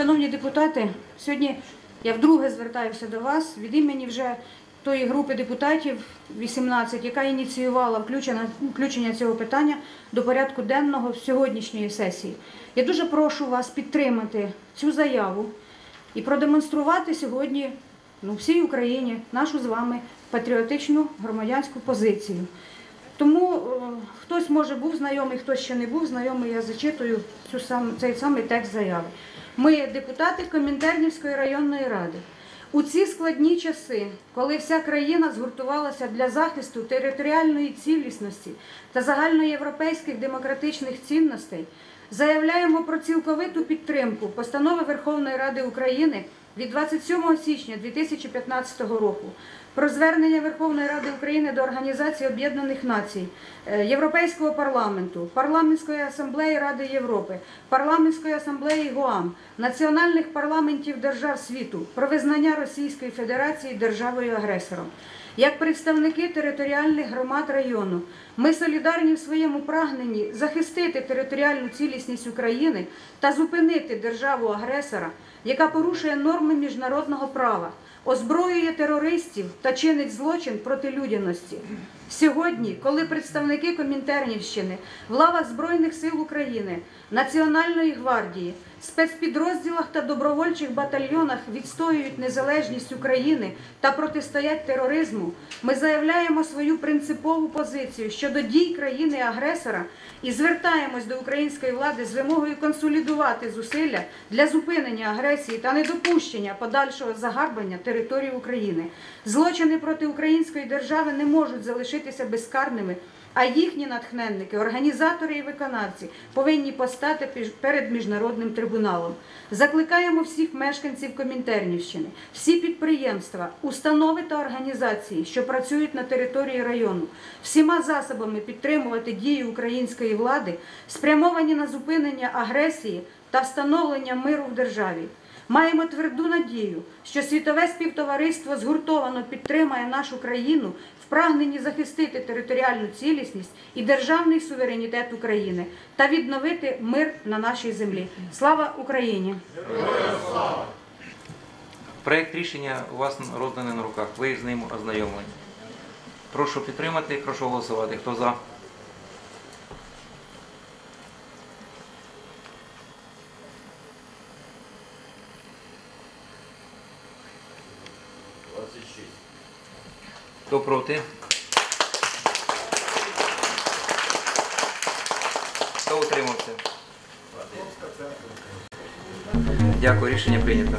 Шановні депутати, сьогодні я вдруге звертаюся до вас від імені вже тої групи депутатів 18, яка ініціювала включення, цього питання до порядку денного сьогоднішньої сесії. Я дуже прошу вас підтримати цю заяву і продемонструвати сьогодні ну, всій Україні нашу з вами патріотичну громадянську позицію. Тому е, хтось може був знайомий, хтось ще не був знайомий. Я зачитую цю сам, цей самий текст заяви. Ми, депутати Комінтернівської районної ради, у ці складні часи, коли вся країна згуртувалася для захисту територіальної цілісності та загальноєвропейських демократичних цінностей, заявляємо про цілковиту підтримку постанови Верховної Ради України від 27 січня 2015 року про звернення Верховної Ради України до Організації Об'єднаних Націй, е, Європейського парламенту, Парламентської асамблеї Ради Європи, Парламентської асамблеї ГОАМ, національних парламентів держав світу про визнання Російської Федерації державою агресором. Як представники територіальних громад району, ми солідарні в своєму прагненні захистити територіальну цілісність України та зупинити державу-агресора, яка порушує норми міжнародного права, озброює терористів та чинить злочин проти людяності. Сьогодні, коли представники Комінтернівщини в лавах Збройних сил України, Національної гвардії, спецпідрозділах та добровольчих батальйонах відстоюють незалежність України та протистоять тероризму, ми заявляємо свою принципову позицію щодо дій країни-агресора і звертаємось до української влади з вимогою консолідувати зусилля для зупинення агресії та недопущення подальшого загарбання території України. Злочини проти української держави не можуть залишитися безкарними. А їхні натхненники, організатори і виконавці повинні постати перед міжнародним трибуналом. Закликаємо всіх мешканців Комінтернівщини, всі підприємства, установи та організації, що працюють на території району, всіма засобами підтримувати дії української влади, спрямовані на зупинення агресії та встановлення миру в державі. Маємо тверду надію, що світове співтовариство згуртовано підтримає нашу країну в прагненні захистити територіальну цілісність і державний суверенітет України та відновити мир на нашій землі. Слава Україні! Проект рішення у вас розданий на руках. Ви з ним ознайомлені. Прошу підтримати, прошу голосувати. Хто за? Хто проти? Хто утримався? Дякую, рішення прийнято.